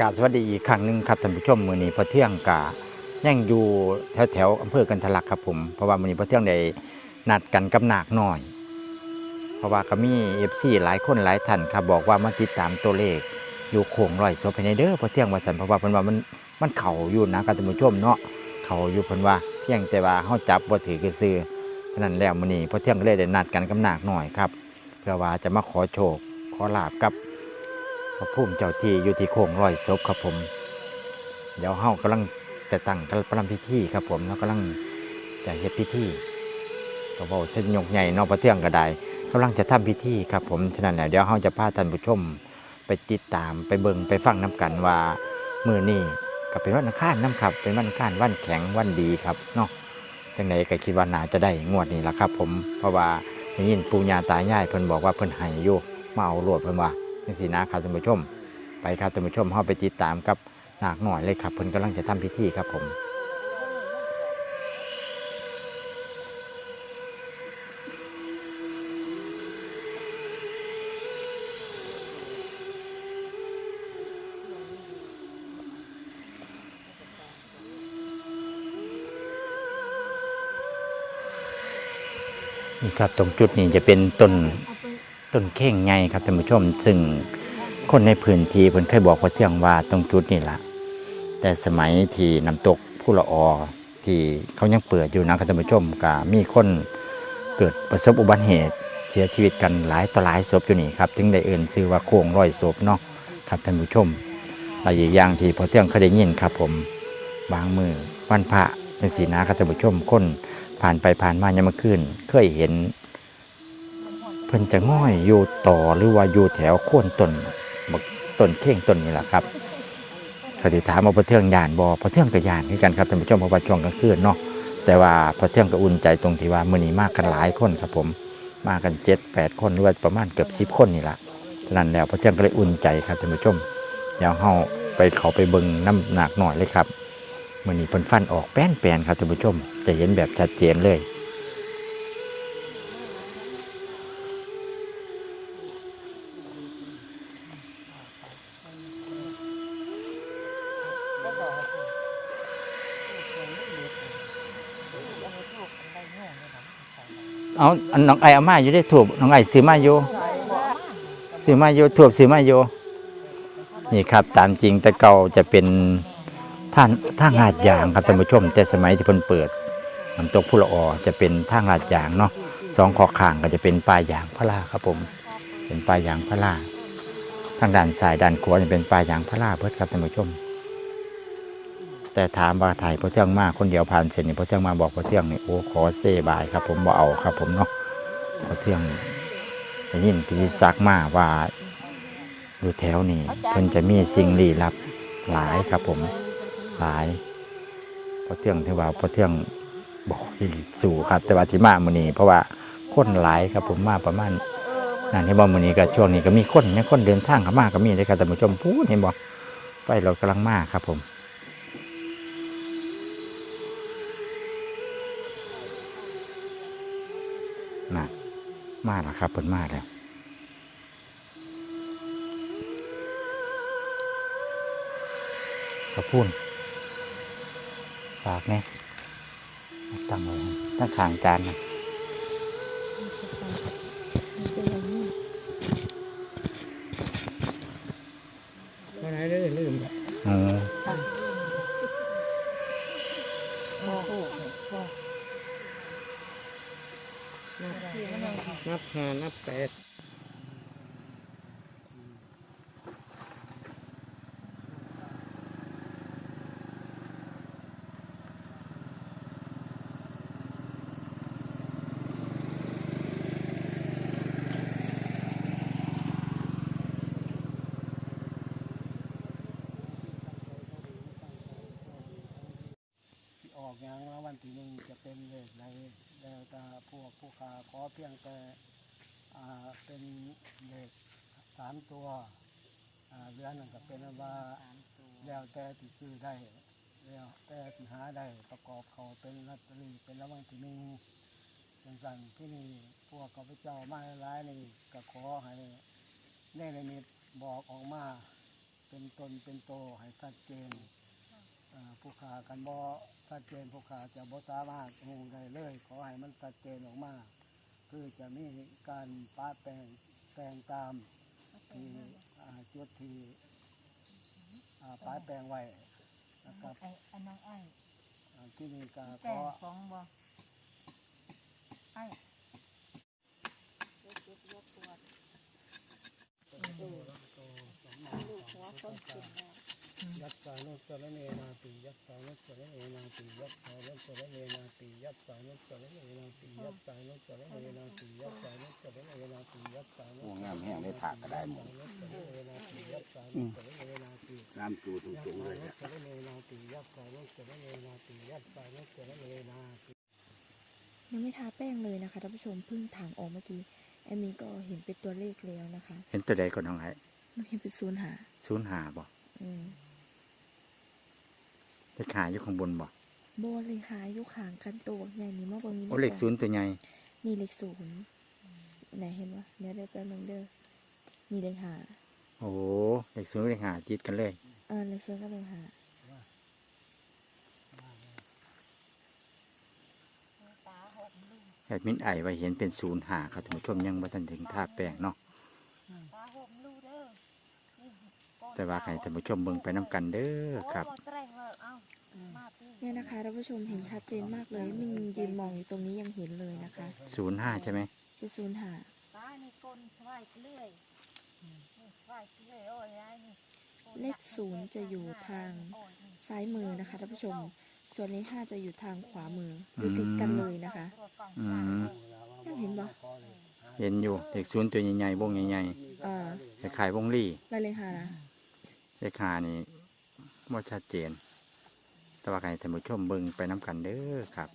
กาสวัสดีอีกครั้งหนึ่งครับท่านผู้ชมมือนี้พอเที่ยงกะยังอยู่แถวแถวอำเภอกันทะลักครับผม เพราะว่ามือนี้พอเที่ยงได้นัดกันกับหนักหน่อย เพราะว่าก็มีเอฟซีหลายคนหลายท่านครับบอกว่ามาติดตามตัวเลขอยู่โค้งร้อยศพภายในเด้อพอเที่ยงว่าสันเพราะว่าเพิ่นว่ามันมันเข่าอยู่นะครับท่านผู้ชมเนาะเข่าอยู่เพิ่นว่าเพียงแต่ว่าเฮาจับบ่ถือคือซื้อฉะนั้นแล้วมือนี้พอเที่ยงเลยได้นัดกันกับหนักหน่อยครับเพื่อว่าจะมาขอโชคขอลาบกับ พระภูมิเจ้าที่อยู่ที่โค้งรอยศพครับผม เดี๋ยวเฮากำลังจะตั้งกำลังพิธีครับผมแล้วกำลังจะเฮ็ดพิธีก็บอกเช่นยกใหญ่นอกประเทืองก็ได้กำลังจะทำพิธีครับผมฉะนั้นเดี๋ยวเฮาจะพาท่านผู้ชมไปติดตามไปเบิ่งไปฟังน้กันว่ามื้อนี้ก็เป็นวันอังคารน้ครับ เป็นวันอังคารวันแข็งวันดีครับเนาะจังไดก็คิดว่าน่าจะได้งวดนี้ละครับ ผมเพราะว่าได้ยินปู่ย่าตายายเพิ่นบอกว่าเพิ่นให้อยู่มาเอาโลดเพิ่นว่า นี่สินะครับท่านผู้ชม ไปครับท่านผู้ชมเข้าไปติดตามกับนากหน่อยเลยครับเพิ่นกำลังจะทำพิธีครับผมนี่ครับตรงจุดนี้จะเป็นต้น ต้นเข่งไงครับท่านผู้ชม ซึ่งคนในพื้นที่เพิ่นเคยบอกพอเที่ยงว่าตรงจุดนี้ละแต่สมัยที่น้ำตกผู้ละออที่เขายังเปิดอยู่นะครับท่านผู้ชมก็มีคนเกิดประสบอุบัติเหตุ เสียชีวิตกันหลายต่อหลายศพอยู่นี่ครับจึงได้เอื่นชื่อว่าโค้งร้อยศพเนาะครับท่านผู้ชมและอีกอย่างที่พอเที่ยงเคยได้ยินครับผมบางมือวันพระเป็นสีนะครับท่านผู้ชมคนผ่านไปผ่านมายามมาคืนเคยเห็น เพิ่นจะง่อยอยู่ต่อหรือว่าอยู่แถวโค่นต้นบักต้นเข่งต้นนี่แหละครับเขาติถามว่าพระเทืองยานบอพระเทืองกับยานคือกันครับท่านผู้ชมเพราะว่าช่วงกลางคืนเนาะแต่ว่าพระเทืองก็อุ่นใจตรงที่ว่ามื้อนี้มากกันหลายคนครับผมมากันเจ็ดแปดคนหรือว่าประมาณเกือบสิบคนนี่แหละฉะนั้นแล้วพระเทืองก็เลยอุ่นใจครับท่านผู้ชมเดี๋ยวเฮาไปเขาไปเบิ่งน้ำหนักหน่อยเลยครับมื่อนี้เพิ่นฟันออกแป้นแปนๆครับท่านผู้ชมจะเห็นแบบชัดเจนเลย เอาอันน้องไอเอามาอยู่ได้ถูกน้องไอซื้อมาอยู่ซื้อมาอยู่ถูกซื้อมาอยู่นี่ครับ ตามจริงแต่เก่าจะเป็นท่านทางลาดยางครับท่านผู้ชม แต่สมัยที่เพิ่นเปิดน้ำตกพุละออจะเป็นท่างลาดยางเนาะสองขอข้างก็จะเป็นปลายยางพระลาครับผม เป็นปลายยางพระลาทางด้านซ้ายด้านขวาจะเป็นปลายยางพระลาเพิดครับท่านผู้ชม แต่ถามว่าถ่ายพอเที่ยงมาคนเดียวผ่านเสร็จนี่พอเที่ยงมาบอกพอเที่ยงนี่โอ้ขอเซบายครับ ผมบ่เอาครับ ผมเนาะพอเที่ยงได้ยินกิติศักดิ์มาว่าอยู่แถวนี้เพิ่นจะมีสิ่งลี้ลับหลายครับ ผมหลายพอเที่ยงที่ว่าพอเที่ยงบอกให้สู่ครับ แต่ว่าที่มามื้อนี้เพราะว่าคนหลายครับผมมาประมาณนั่นที่บ่มื้อนี้ก็ช่วงนี้ก็มีคนยังคนเดินทางเข้ามาก็มีเลยครับท่านผู้ชมพูดเห็นบ่ไฟรถกำลังมาครับผม มาแล้วครับเพิ่นมาแล้วขอบพูนฝากเนี่ยตั้งไว้ตั้งขางจานนะวันไหนได้ลืมแบบอ๋อ นับห้านับแปด ออกงานว่าวันที่หนึ่งจะเป็นเลขในแล้วแต่พวกผู้ค้าขอเพียงแต่อ่าเป็นเลขสามตัวอ่าเรือนนั่นก็เป็นอันว่าแล้วแต่ที่ซื้อได้แล้วแต่ที่หาได้ประกอบเขาเป็นลอตเตอรี่เป็นรางวัลที่หนึ่งจังสันที่นี่พวกข้าพเจ้ามาหลายๆนี่ก็ขอให้ได้ในมิตบอกออกมาเป็นเป็นตนเป็นโตให้ชัดเจนเอ่อ ผู้ขากันบ่ชัดเจนผู้ขาจะบ่สามารถงูได้เลย ขอให้มันชัดเจนออกมา คือจะมีการป้าแปลงแปลงตามที่อ่าจุดที่อ่าป้าแปลงไว้นะครับไอ้อันนั้นไอ้อ่าที่นี่ก็ขแต่อของบ่ไอ้ยกยกยกปวดลูกหัวคนกินแล้ว ยักษ์สานุจรเนนาติยักษ์สานุจรเนนาติยักษ์สานุจรเนนาติยักษ์สานุจรเนนาติยักษ์สานุจรเนนาติยักษ์สานุจรเนนาติยักษ์สานุโอ้งามแห้งได้ถากก็ได้หมดยักษ์สานุจรเนนาติงามจูตรงๆเลยยักษ์สานุจรเนนาติยักษ์สานุจรเนนาติยักษ์สานุจรเนนาติยังไม่ทาแป้งเลยนะคะท่านผู้ชมเพิ่งถางออกเมื่อกี้แอมมี่ก็เห็นเป็นตัวเลขแล้วนะคะ เห็นตัวใดก็น้องไอ้มันเห็นเป็นศูนย์หาศูนย์หาบ่อืม เลขหาอยู่ข้างบนบ่โบเลยหาอยู่ขางกันตัวใหญ่นี่มาเบางโอ้เลขศูนย์ตัวใหญ่นี่เลขศูนย์ไหนเห็นวะเดี๋ยวเดี๋ยวแป๊บนึงเด้อนี่เลขหาโอ้เลขศูนย์เลขหาจิตกันเลยเออเลขศูนย์ก็เลขหาตาหกลูกแอดมินไอไว้เห็นเป็นศูนย์หาครับท่านผู้ชมยังบ่ทันถึงท่าแป้งเนาะตาหกลูกเด้อนี่ก้นแต่ว่าให้ท่านผู้ชมเบิ่งไปน้กันเด้อครับ นี่ยนะคะท่านผู้ชมเห็นชัดเจนมากเลยมินยืนมองอยู่ตรงนี้ยังเห็นเลยนะคะศูนย์ห้าใช่ไหมเป็นศูนย์หาตานี่ก้นไหวเกลื่อยนี่ไหวเกลื่อยโอ้ยไอ้นี่ก้นเลขศูนย์จะอยู่ทางโอ้ยนี่ซ้ายมือนะคะท่านผู้ชม ส่วนเลขห้าจะอยู่ทางขวามืออยู่ติดกันเลยนะคะอืมยังเห็นบ่เห็นอยู่เลขศูนย์ตัวใหญ่ๆวงใหญ่เออๆคล้ายๆวงลี่แล้วเลขหานะเลขหานี่บ่ชัดเจน แต่ว่าให้ท่านผู้ชมเบิ่งไปน้กันเด้อครับ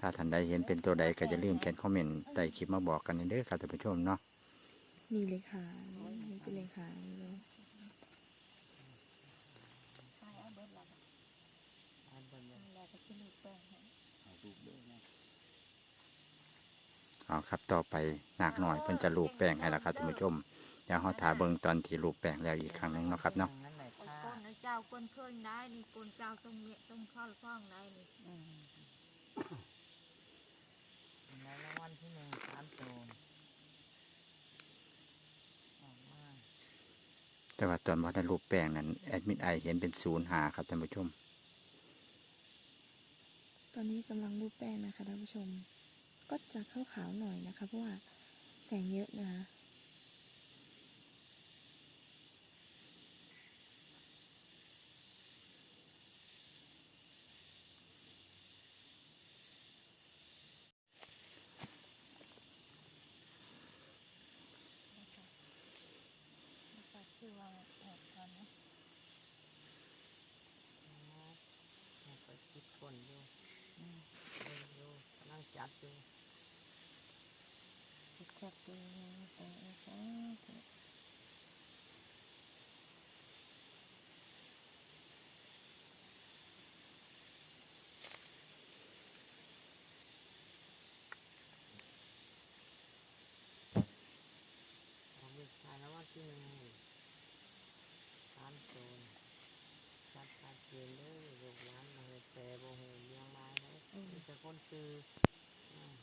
ถ้าท่านใดเห็นเป็นตัวใดก็อย่าลืมเขียนคอมเมนต์ใต้คลิปมาบอกกันเด้อครับท่านผู้ชมเนาะนี่เลขหานี่เป็นเลขหาเลยใช่เอาเบิดแล้วแล้วก็สิลูกแป้งให้เอาครับต่อไปหนักหน่อยเพิ่นจะลูบแป้งให้แล้วครับท่านผู้ชมเดี๋ยวเฮาถาเบิ่งตอนที่ลูบแป้งแล้วอีกครั้งหนึงเนาะครับเนาะ โอ้ยก้นไอ้เจ้าก้นเคยได้นี่ก้นเจ้าต้องเมียต้องเข้าท้องได้นี่ในรางวัลที่หนึ่งสามตัวออกมาแต่ว่าตอนว่าได้รูปแป้งนั้นแอดมิดไอเห็นเป็นศูนย์หาครับท่านผู้ชม ตอนนี้กำลังรูปแป้งนะคะท่านผู้ชม ก็จะขาวขาวๆหน่อยนะคะ เพราะว่าแสงเยอะนะคะ ก็คือว่าออกก่อนนะ ให้ไปคิดคนอยู่อืมเบิ่งอยู่กำลังจัดอยู่ จิตจับตัวแต่ไอ้ฟ้า ของวิชายรางวัลที่หนึ่งสามตัวจัดชัดเจนเลยลูกหลานมาเฮ็ดแต่บ่เห็นยังไงเลยมีแต่ คนซื้ออืม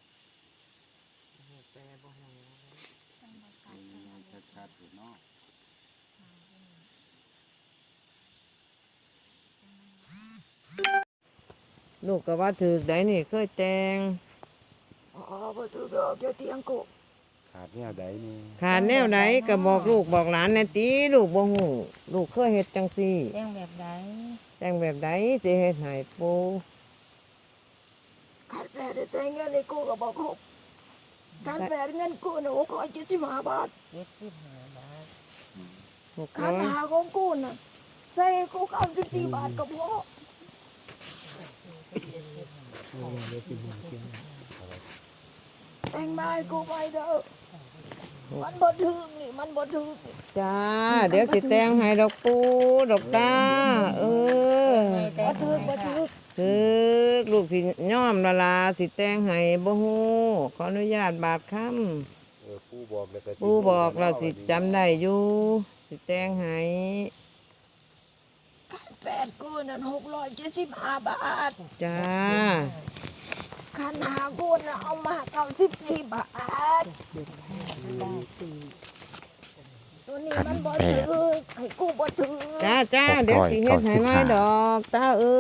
เฮ็ดแต่บ่เห็นเลยต้องมากัดกันชัดๆอยู่เนาะลูกก็ว่าถือได้นี่เคยแต่งอ๋อบ่ซื้อดอกเจ้าเตียงกูขาดแนวใดนี่ขาดแนวไหนก็บอกลูกบอกหลานแน่ติลูกบ่ฮู้ลูกเคยเฮ็ดจังซี่แจ้งแบบไหนแต่งแบบใดสิเฮ็ดให้ปู ขาดแปดได้ใช้เงินในกูก็บอกครบการแปดเงินกูน่ะหกร้อยเจ็ดสิบห้าบาทเจ็ดสิบห้าบาทหกการ้รอยหาของกูน่ะใส่กูเก้าสิบสี่บาทก็พอแต่งมาให้กูไปเด้อมันบ่ถึงนี่มันบ่ถึงนี่จ้า เดี๋ยวสิแต่งให้ดอกปูดอกตาเออ บ่ถึงบ่ถึง คือลูกสิย่อมละลาสิแต่งให้บ่ฮู้ขออนุญาตบาดคำเออปู่บอกแล้วก็ปูบอกเราสิจำได้อยู่เสิแต่งให้คันแปดกูนั่นหกร้อยเจ็ดสิบห้าบาทจ้าคันหากูน่ะเอามาเก้าสิบสี่บาท ตัวนี้มันบ่ซื้อให้กูบ่ถือจ้าจ้าเดี๋ยวสิเฮ็ดให้ไม่ดอกตาเอ้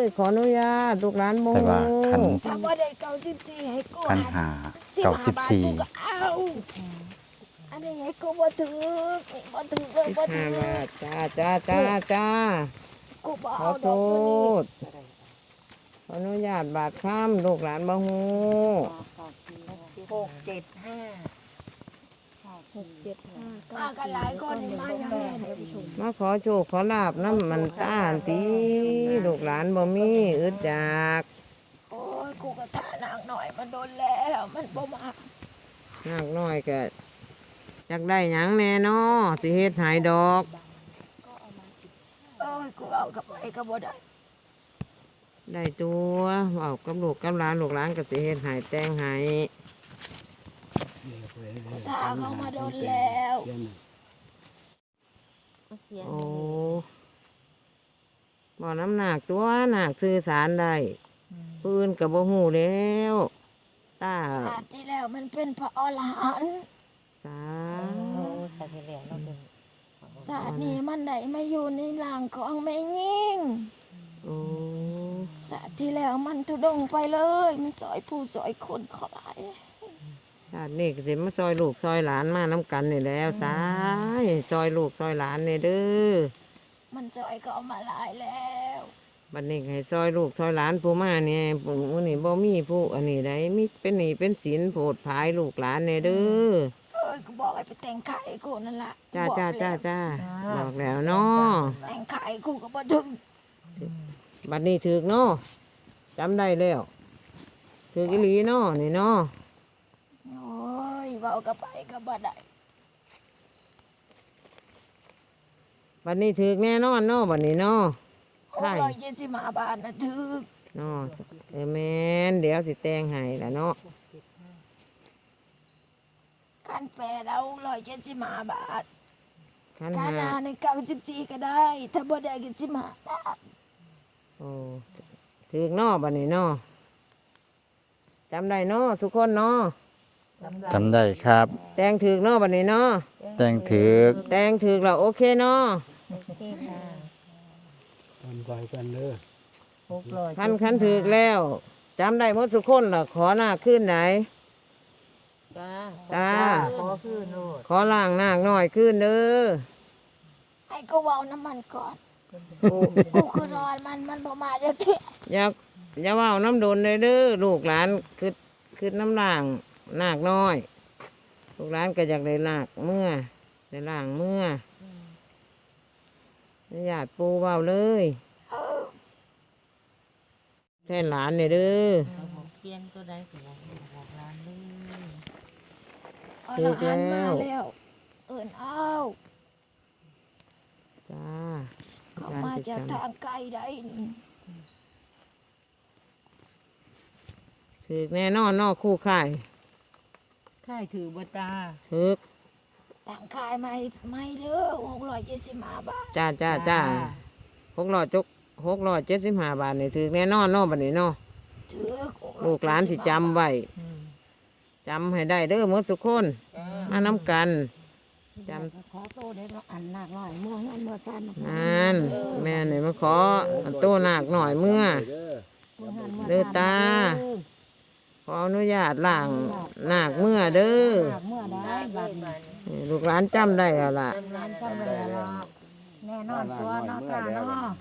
ยขออนุญาตลูกหลานโมแต่ว่าคันถ้าบ่ได้เก้าสิบสี่ให้กูคันหาสิบเก้าห้าสิบบาทสี่กูก็เอาอันนี้ให้กูบ่ถือบ่ถือเลยบ่ห้าถือบาทจ้าจ้าจ้าจ้ากูบ่ขอเอาโทดอกตัวนี้ษขออนุญาตบาดข้ามลูกหลานบ่ฮู้หกเจ็ดห้า หกเจ็ดห้ามากันหลายคนนี่มาอย่างแน่เลยมาขอโชคขอลาบน้ำมันตาอันตีลูกหลานบ่มีอึดจากโอ้ยกูก็ท่านางหน่อยมันโดนแล้วมันบ่มานักน้อยก็อยากได้หยังแน่นอสิเฮ็ดใหายดอกโอ้ยกูเอากลับไปก็บ่ได้ได้ตัวเอากับลูกกับหลานลูกหลานก็สิเฮ็ดใหายแต่งใหาย ถ้าเขามาโดนแล้วโอ้บ่น้ำหนักตัวหนักสื่อสารได้ปืนกับบ่หูแล้วตาชาติที่แล้วมันเป็นพระอรหันต์สาใส่เหรียญเราเป็นชาตินี้มันได้มาอยู่ในร่างของแม่ยิ่งโอ้ชาติที่แล้วมันทุดงไปเลย มันสอยผู้สอยคนเขอหลาย ชาตินี้ก็สิมาซอยลูกซอยหลานมาน้ำกันนี่แล้วสายซอยลูกซอยหลานนี่เด้อมันสอยก็เอามาหลายแล้วบัดนี้ให้ซอยลูกซอยหลานผู้มาเนี่ยผู้นี่บ่มีผู้อันนี้ได้มีเป็นหนี้เป็นสินโผดภายลูกหลานเนี่ยเด้อเอ้ยกูบอกให้ไปแต่งไข่กูนั่นล่ะจ้าบอกจ้าจ้าแล้วจ้าบอกแล้วเนาะแต่งไข่กูก็บ่ถึงบัดนี้ถึกเนาะจำได้แล้วถึกอีหลีเนาะนี่เนาะโอ้ย เว้าก็ไปก็บ่ได้บัดนี้ถึกแน่นอนเนาะบัดนี้เนาะ หกร้อยเจ็ดสิบห้าบาทนะถึกเนาะเออแม่นเดี๋ยวสิแต่งให้ละเนาะการแปลเราร้อยเจ็ดสิบห้าบาทขันการหานาในเก้าสิบสี่ก็ได้ ถ้าบ่ได้ก็สิบห้าบาทโอ้ถึกเนาะบัดนี้เนาะจำได้เนาะทุกคนเนาะ จำได้ครับ แต่งถึกเนาะบัดนี้เนาะแต่งถือแต่งถึกแล้วโอเคเนาะทำใจกันเด้อหกร้อยคันคันถึกแล้วจำได้หมดทุกคนล่ะขอหน้าขึ้นไหน จ้าจ้า ขอคืนโลดขอล่างหน้าหน่อยขึ้นเด้อให้ก็เว้าน้ำมันก่อนกูคือรอนมันมันบ่มาจะเที่ยอย่าอย่าว่าน้ำโดนเลยเด้อลูกหลานคือคือน้ำล่าง นากน้อยลูกหลานก็อยากได้ลากเมื่อได้ล่างเมื่อญาติปูเบาเลยแท่นหลานเนี่ยเด้อเอาหกเพียนตัวใดก็บอกบอกร้านเลยเอาละหันมาแล้วเอิ้นเอาจ้าเขามาจากทางไกลได้นี่ถือแน่นอนนอกคู่ข่าย ค่ายถือบัตาถือต่างขายไม่ไม่เด้อหกร้อยเจ็ดสิบห้าบาทจ้าจ้าจ้าหกร้อยจกหกร้อยเจ็ดสิบห้าบาทนี่ถือแน่นอนเนอบัดนี้เนาะถือลูกหลานสิจำไว้อืมจำให้ได้เด้อหมดทุกคนจ้ามาน้ำกันจขอโตได้เนาะอันหนักหน่อยเมื่อนั้นเมื่อท่านำนานแม่เนี่ยมาขอโตหนักหน่อยเมื่อ เด้อตาข ออนุญาตล่างหนักเมื่อเด้อเมื่อได้บัดนี้นี่ลูกหลานจำได้แล้วล่ะ ร้านทำอะไรล่ะแน่นอนตัวเนาะตาเนาะ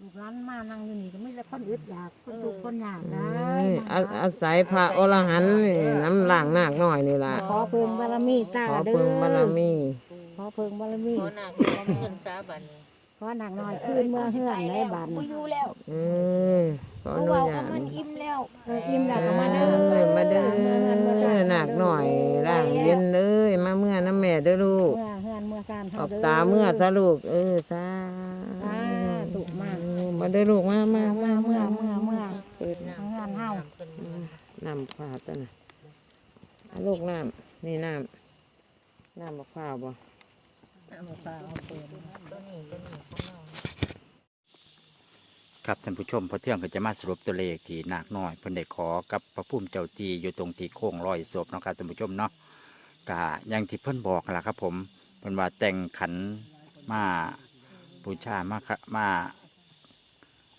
ลูกร้านมานั่งอยู่นี่ก็ไม่ได้คนอึดอยากคนทุกข์คนอยากได้เอ้ยอาอาศัยพระอรหันต์นี่น้ำล่างหนักหน่อยนี่ล่ะ ขอเพิ่งบารมีตาขอเด้อเพิ่งบารมีขอเพิ่งบารมีขอหนักขอเงินซาบัดนี้ข อหนักหน่อยคืนเมื่อเฮือนได้บาดกูนี้อยู่แล้วเออขออกูนุเว้าญากับตมันอิ่มแล้วเอออิ่มแล้วก็มาเด้เอ้อยมาเด้อหนักหน่อยร่างเย็นเอ้ยมาเมื่อน้ำแม่เด้อลูกเมื่อเฮือนเมื่อการขอบตาเมื่อซะลูกเออซาสาธุมากมาเด้อลูกมามาเมื่อเมื่อเมื่อเมื่อเปิดน้เฮือนเฮาำน้ำขวาดตัวน่ะเอาลูกน้ำนี่น้ำน้ำมะพร้าวบ่ ครับท่านผู้ชมพอเที่ยงก็จะมาสรุปตัวเลขที่นาคน้อยเพิ่นได้ขอกับพระพุ่มเจ้าทีอยู่ตรงที่โค้งร้อยศพเนาะครับท่านผู้ชมเนาะกะอย่างที่เพิ่นบอกนั่นล่ะครับ ผมเพิ่นว่าแต่งขันมาบูชามาค่ะมา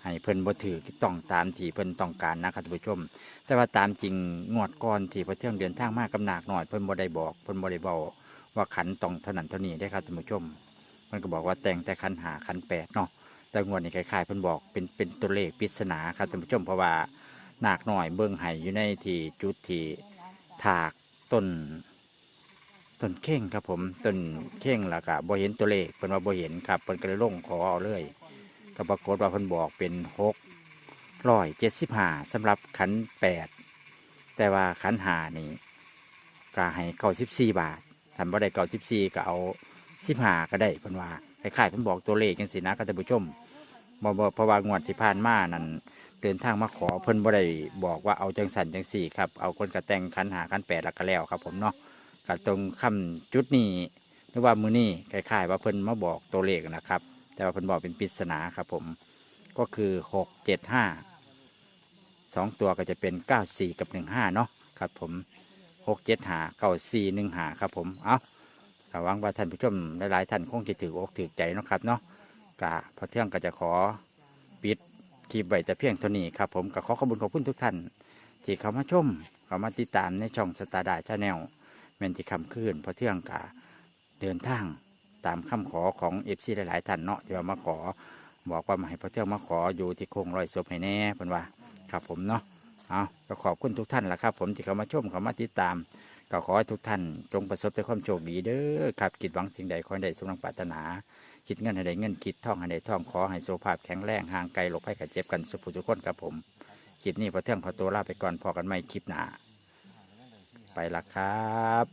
ให้เพิ่นบ่ถือต้องตามที่เพิ่นต้องการนะครับท่านผู้ชม แต่ว่าตามจริงงวดก่อนที่พระเที่ยงเดินทางมากกำหนักหน่อยเพิ่นบ่ได้บอกเพิ่นบ่ได้เบา ว่าขันตองเท่านั้นเท่านี้ได้ครับท่านผู้ชมเพิ่นก็บอกว่าแต่งแต่ขันหาขันแปดเนาะแต่งวดนี้คล้ายๆเพิ่นบอกเป็นเป็นตัวเลขปริศนาครับท่านผู้ชมเพราะว่านาคหน่อยเบิ่งไห้อยู่ในที่จุดที่ถากต้นต้นเข่งครับผมต้นเข่งแล้วก็บ่เห็นตัวเลขเพิ่นว่าบ่เห็นครับเพิ่นก็เลยลงขอเอาเลยก็ปรากฏว่าเพิ่นบอกเป็นหกร้อยเจ็ดสิบห้าสำหรับขันแปดแต่ว่าขันหานี่ก็ให้เก้าสิบสี่บาท ทำบ่ได้เก้าสิบสี่ก็เอาสิบห้าก็ได้เพิ่นว่าคล้ายๆเพิ่นบอกตัวเลขกันสินะครับท่านผู้ชมบ่บ่เพราะว่างวดที่ผ่านมานั่นเดินทางมาขอเพิ่นบ่ได้บอกว่าเอาจังสันจังสี่ครับเอาคนกระแต่งขันหาขันแปดแล้วก็แล้วครับ ผมเนาะก็ตรงคำจุดนี้หรือว่ามือนี้คล้ายๆว่าเพิ่นมาบอกตัวเลขนะครับ แต่ว่าเพิ่นบอกเป็นปริศนาครับ ผมก็คือหกเจ็ดห้าสองตัวก็จะเป็นเก้าสี่กับหนึ่งห้าเนาะครับผม หกเจ็ดหาเก้าสี่หนึ่งหาครับผม เอาระวังว่าท่านผู้ชมหลายๆท่านคงจะถืออกถือใจนะครับเนาะกะพอเที่ยงก็จะขอปิดคลิปไว้แต่เพียงเท่านี้ครับผมก็ขอขอบคุณขอบคุณทุกท่าน ที่เข้ามาชมเข้ามาติดตามในช่องสตาร์ดาชาแนลเมนที่คำคืนพอเที่ยงกะเดินทางตามคำขอของเอฟซีหลายๆท่านเนาะที่ว่ามาขอบอกว่ามาให้พระเที่ยวมาขออยู่ที่โคงรอยศพให้แน่เพิ่นว่าครับผมเนาะ เอาก็ขอบคุณทุกท่านละครับ ผมที่เข้ามาชมเข้ามาติดตาม ก็ขอให้ทุกท่าน จงประสบแต่ความโชคดีเด้อครับคิดหวังสิ่งใดขอให้ได้สมดังปรารถนา คิดเงินให้ได้เงินคิดท่องให้ได้ท่องขอให้สุขภาพแข็งแรงห่างไกลโรคภัยไข้เจ็บกันสุขผู้ทุกคนครับผมคลิปนี้พอเที่ยงขอตัวลาไปก่อนพอกันไม่คลิปหนาไปละครับ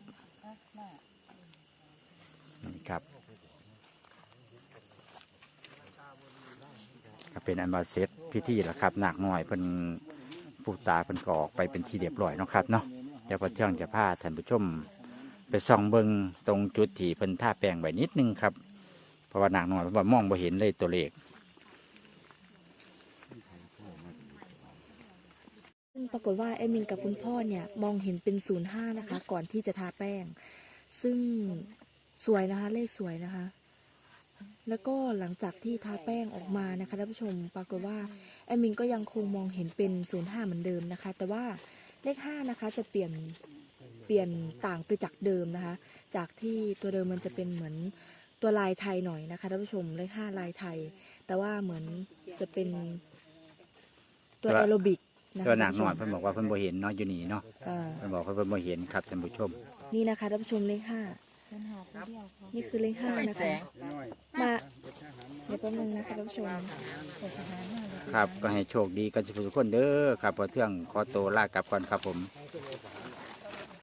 นี่ครับก็เป็นอันมาเสร็จพิธีล้วครับหนักหน่อยเพิ่น ผู้ตาเพิ่นกออกไปเป็นที่เรียบร้อยเนาะครับเนาะเดี๋ยวพอเที่ยงจะพาท่านผู้ชม ไปส่องเบิงตรงจุดที่เพิ่นท่าแปลงไว้นิดนึงครับ เพราะว่าหนักหน่อยเพราะว่ามองบ่เห็นเลยตัวเลขซึ่งปรากฏว่าแอดมินกับคุณพ่อเนี่ยมองเห็นเป็นศูนย์ห้านะคะ ก่อนที่จะทาแป้ง ซึ่งสวยนะคะ เลขสวยนะคะ แล้วก็หลังจากที่ทาแป้งออกมานะคะท่านผู้ชมปรากฏว่า แอดมินก็ยังคงมองเห็นเป็นศูนย์ห้าเหมือนเดิมนะคะ แต่ว่าเลขห้านะคะจะเปลี่ยนเปลี่ยนต่างไปจากเดิมนะคะ จากที่ตัวเดิมมันจะเป็นเหมือนตัวลายไทยหน่อยนะคะท่านผู้ชมเลขห้าลายไทย แต่ว่าเหมือนจะเป็นตัวแอโรบิกนะคะตัวหนักหน่อยท่าเพิ่นบอกว่าเพิ่นบ่เห็นเนาะอยู่นี่เนาะผู้ชมอ่าเพิ่นบอกว่าเพิ่นบ่เห็นครับท่านผู้ชม นี่นะคะท่านผู้ชมเลข ห้านี่คือเลขห้านะคะมาเดี๋ยวแป๊บนึงนะคะท่านผู้ชมครับ ก็ให้โชคดีกันทุกคนเด้อครับพอเที่ยงขอตัวลากลับก่อนครับผมค